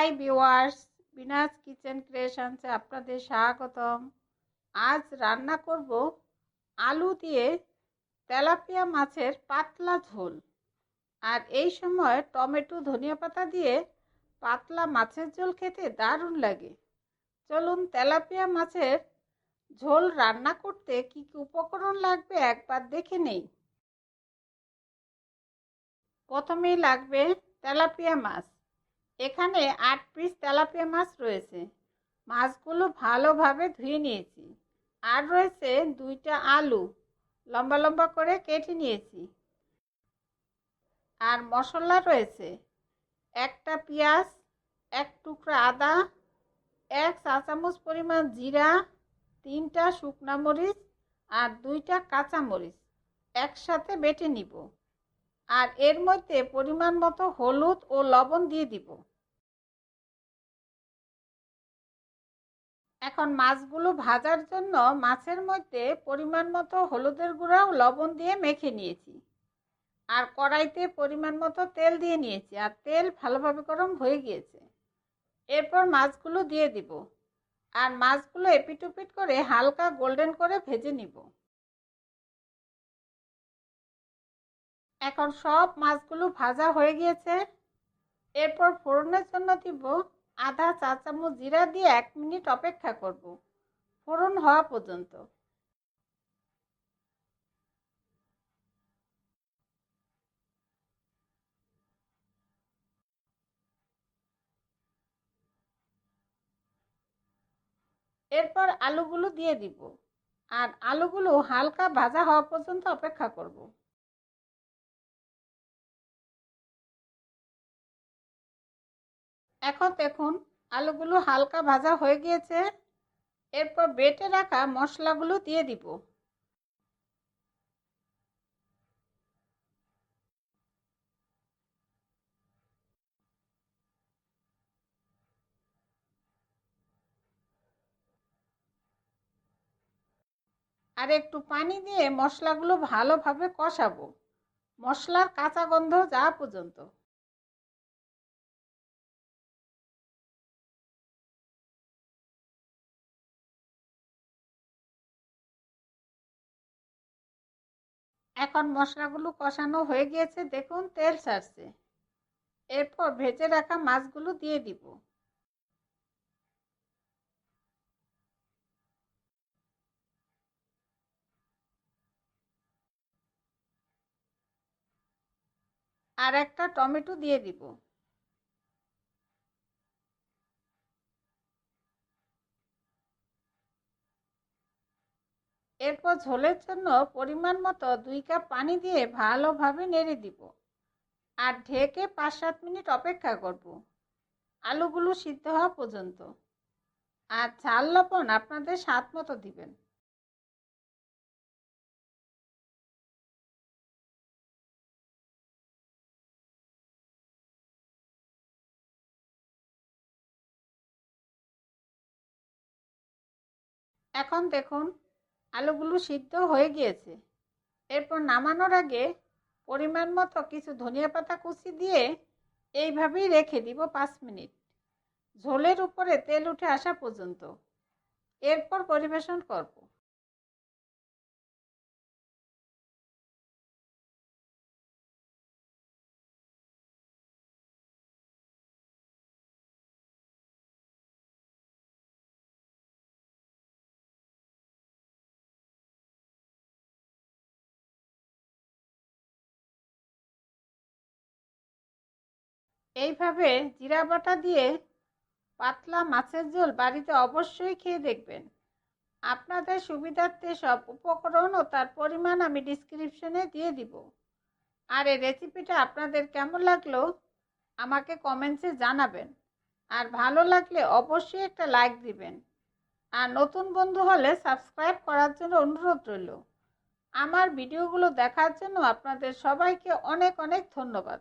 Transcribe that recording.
High viewers Bina's kitchen ক্রিয়েশনসে আপনাদের স্বাগতম। আজ রান্না করব আলু দিয়ে তেলাপিয়া মাছের পাতলা ঝোল। আর এই সময় টমেটো, ধনিয়া পাতা দিয়ে পাতলা মাছের ঝোল খেতে দারুণ লাগে। চলুন তেলাপিয়া মাছের ঝোল রান্না করতে কি কি উপকরণ লাগবে একবার দেখে নেই। প্রথমেই লাগবে তেলাপিয়া মাছ। এখানে আট পিস তেলাপিয়া মাছ রয়েছে। মাছগুলো ভালোভাবে ধুয়ে নিয়েছি। আর রয়েছে দুইটা আলু, লম্বা লম্বা করে কেটে নিয়েছি। আর মশলা রয়েছে। একটা পেঁয়াজ, এক টুকরা আদা, এক চা চামচ পরিমাণ জিরা, তিনটা শুকনা মরিচ আর দুইটা কাঁচা মরিচ একসাথে বেটে নিব। আর এর মধ্যে পরিমাণ মতো হলুদ ও লবণ দিয়ে দিব। এখন মাছগুলো ভাজার জন্য মাছের মধ্যে পরিমাণ মতো হলুদের গুঁড়া ও লবণ দিয়ে মেখে নিয়েছি। আর কড়াইতে পরিমাণ মতো তেল দিয়ে নিয়েছি আর তেল ভালোভাবে গরম হয়ে গিয়েছে। এরপর মাছগুলো দিয়ে দিব আর মাছগুলো এপিট করে হালকা গোল্ডেন করে ভেজে নিব। এখন সব মাছগুলো ভাজা হয়ে গিয়েছে। এরপর ফোড়নের জন্য দিব আধা চা চামচ জিরা দিয়ে এক মিনিট অপেক্ষা করব। ফোড়ন হওয়া পর্যন্ত। এরপর আলুগুলো দিয়ে দিব। আর আলুগুলো হালকা ভাজা হওয়া পর্যন্ত অপেক্ষা করব। এখন দেখুন, আলুগুলো হালকা ভাজা হয়ে গিয়েছে। এরপর বেটে রাখা মশলাগুলো দিয়ে দিব। আর একটু পানি দিয়ে মশলাগুলো ভালোভাবে কষাবো। মশলার কাঁচা গন্ধ যাওয়া পর্যন্ত। এখন মশলাগুলো কষানো হয়ে গিয়েছে, দেখুন তেল ছাড়ছে। এরপর ভেজে রাখা মাছগুলো দিয়ে দিব। আর একটা টমেটো দিয়ে দিব। এরপর ঝোলের জন্য পরিমাণ মতো দুই কাপ পানি দিয়ে ভালোভাবে নেড়ে দিব আর ঢেকে পাঁচ সাত মিনিট অপেক্ষা করব। আলুগুলো সিদ্ধ হওয়া পর্যন্ত। আর ঝাল লবণ আপনাদের স্বাদ মতো দিবেন। এখন দেখুন আলুগুলো সিদ্ধ হয়ে গিয়েছে। এরপর নামানোর আগে পরিমাণ মতো কিছু ধনিয়া পাতা কুচি দিয়ে এইভাবেই রেখে দিব পাঁচ মিনিট। ঝোলের উপরে তেল উঠে আসা পর্যন্ত। এরপর পরিবেশন করব। এইভাবে জিরা বাটা দিয়ে পাতলা মাছের ঝোল বাড়িতে অবশ্যই খেয়ে দেখবেন। আপনাদের সুবিধার্থে সব উপকরণ ও তার পরিমাণ আমি ডিসক্রিপশনে দিয়ে দিব। আর এই রেসিপিটা আপনাদের কেমন লাগল আমাকে কমেন্টসে জানাবেন। আর ভালো লাগলে অবশ্যই একটা লাইক দিবেন। আর নতুন বন্ধু হলে সাবস্ক্রাইব করার জন্য অনুরোধ রইল। আমার ভিডিওগুলো দেখার জন্য আপনাদের সবাইকে অনেক অনেক ধন্যবাদ।